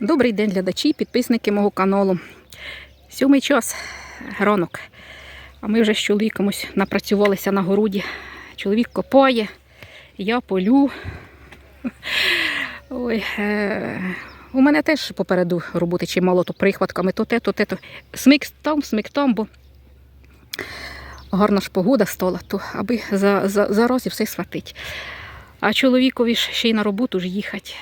Добрий день, глядачі, підписники мого каналу. Сьомий час ранок. А ми вже з чоловіком ось напрацювалися на городі. Чоловік копає, я полю. Ой, е, у мене теж попереду роботи чимало, то прихватками, то те, то те, то смик там, смик там, бо гарна ж погода стала, то аби за, за, зараз і все схватить. А чоловікові ж ще й на роботу ж їхати.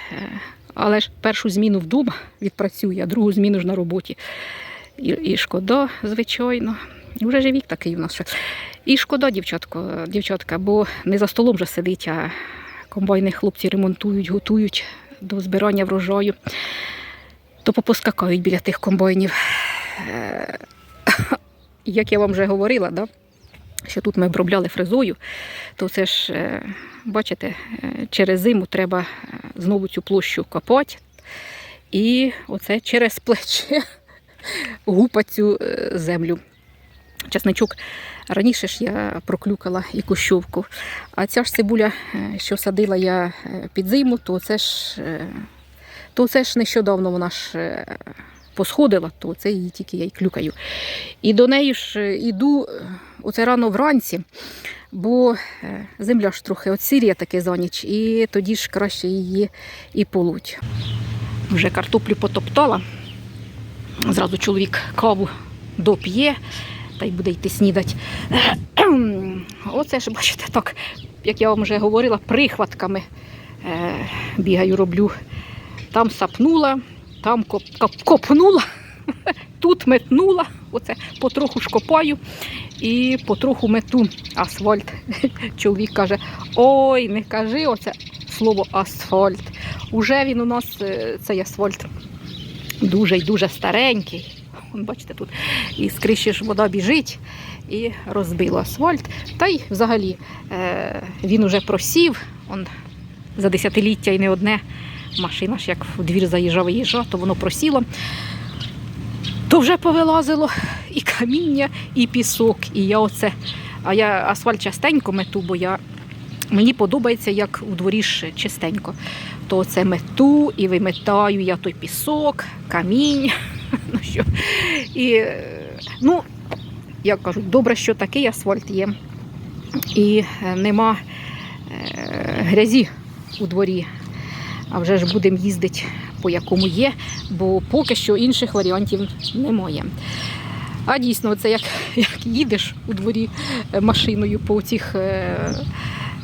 Але ж першу зміну вдома відпрацює, а другу зміну ж на роботі. І, і шкода, звичайно. Вже ж вік такий у нас. І шкода, дівчатко, дівчатка, бо не за столом же сидить, а комбайни хлопці ремонтують, готують до збирання врожаю. То попоскакають біля тих комбайнів. Е, Як я вам вже говорила, да? Що тут ми обробляли фрезою, то це ж, е, бачите, е, через зиму треба е, знову цю площу копати. І оце через плече гупати цю землю. Чесничок, раніше ж я проклюкала і кущовку, а ця ж цибуля, що садила я під зиму, то це ж, то це ж нещодавно вона ж посходила, то це її тільки я й клюкаю. І до неї ж е, іду е, оце рано вранці, бо е, земля ж трохи отсіріє таки за ніч, і тоді ж краще її і полуть. Вже картоплю потоптала. Зразу чоловік каву доп'є та й буде йти снідати. Оце ж, бачите, так, як я вам вже говорила, прихватками бігаю, роблю. Там сапнула, там коп, коп- копнула, тут метнула, оце потроху шкопаю і потроху мету асфальт. Чоловік каже: ой, не кажи оце слово асфальт. Уже він у нас е, цей асфальт дуже й дуже старенький. Вон, бачите, тут і з криші ж вода біжить і розбило асфальт. Та й взагалі е, він уже просів. Он, за десятиліття і не одне машина ж як в двір заїжджав виїжджав, то воно просіло. То вже повилазило і каміння, і пісок. І я оце. А я асфальт частенько мету, бо я, мені подобається, як у дворі ж чистенько. То це мету і виметаю я той пісок, камінь. Ну, що. І, ну, як кажуть, добре, що такий асфальт є. І е, нема е, грязі у дворі. А вже ж будемо їздити по якому є, бо поки що інших варіантів немає. А дійсно, це як, як їдеш у дворі е, машиною по цих е,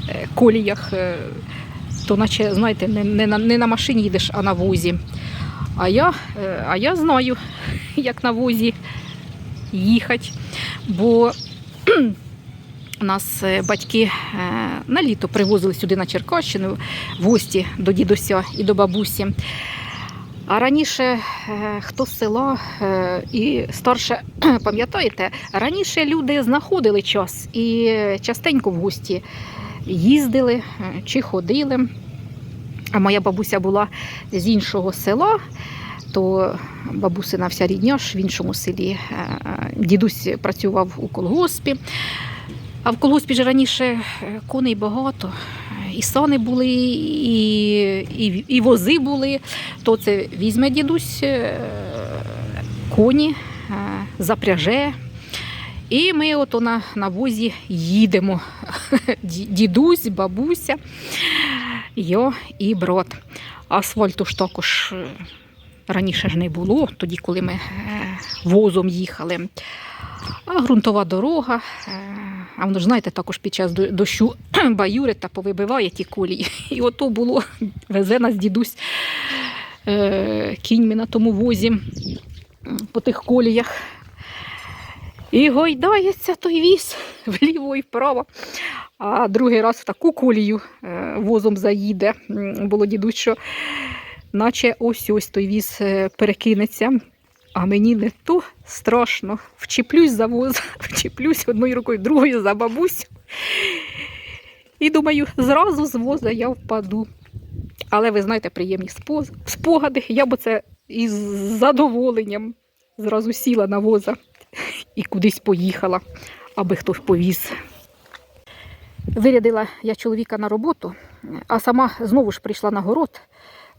е, коліях, то наче, знаєте, не, не, на, не на машині їдеш, а на возі. А я, а я знаю, як на возі їхати, бо у нас е, батьки е, на літо привозили сюди на Черкащину в гості до дідуся і до бабусі. А раніше е, хто з села і старше пам'ятаєте, раніше люди знаходили час і частенько в гості їздили чи ходили. А моя бабуся була з іншого села, то бабусина вся рідня ж в іншому селі. Дідусь працював у колгоспі. А в колгоспі ж раніше е, коней багато, і сани були, і, і, і вози були. То це візьме дідусь е, коні, е, запряже. І ми ото на, на возі їдемо. Дідусь, бабуся, я і брат. Асфальту ж також раніше ж не було, тоді, коли ми возом їхали. А ґрунтова дорога. е, А воно ж знаєте, також під час дощу баюрить та повибиває ті колії. І ото було, везе нас дідусь е, кіньми на тому возі по тих коліях. І гойдається той віз вліво і вправо. А другий раз в таку колію е, возом заїде. Було дідусь, що наче ось ось той віз перекинеться. А мені не то страшно. Вчіплюсь за воз, вчіплюсь одною рукою, другою за бабусю. І думаю, зразу з воза я впаду. Але ви знаєте, приємні спогади. Я б це із задоволенням зразу сіла на воза і кудись поїхала, аби хтось повіз. Вирядила я чоловіка на роботу, а сама знову ж прийшла на город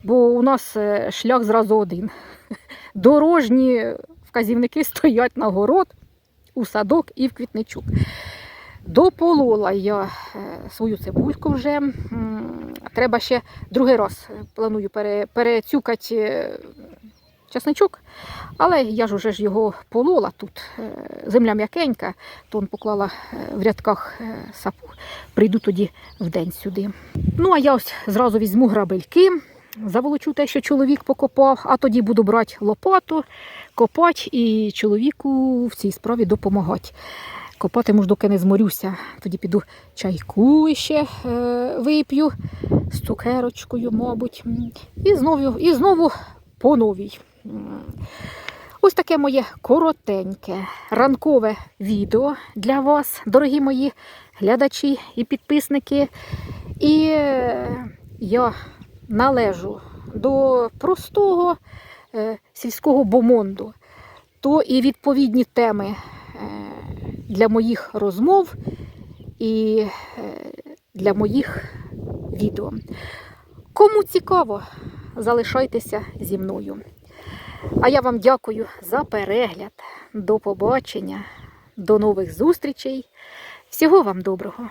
бо у нас е, шлях зразу один. Дорожні вказівники стоять на город, у садок і в квітничок. Дополола я е, свою цибульку вже. Треба ще другий раз е, планую пере, перецюкати е, часничок, але я ж уже ж його полола тут. Земля м'якенька, то он поклала в рядках сапу. Прийду тоді вдень сюди. Ну, а я ось зразу візьму грабельки, заволочу те, що чоловік покопав, а тоді буду брати лопату, копати і чоловіку в цій справі допомагати. Копатиму ж, доки не зморюся. Тоді піду чайку ще е, вип'ю з цукерочкою, мабуть. І знову, і знову по новій. Ось таке моє коротеньке ранкове відео для вас, дорогі мої глядачі і підписники. І е, я належу до простого е, сільського бомонду, то і відповідні теми е, для моїх розмов і е, для моїх відео. Кому цікаво, залишайтеся зі мною. А я вам дякую за перегляд. До побачення, до нових зустрічей. Всього вам доброго!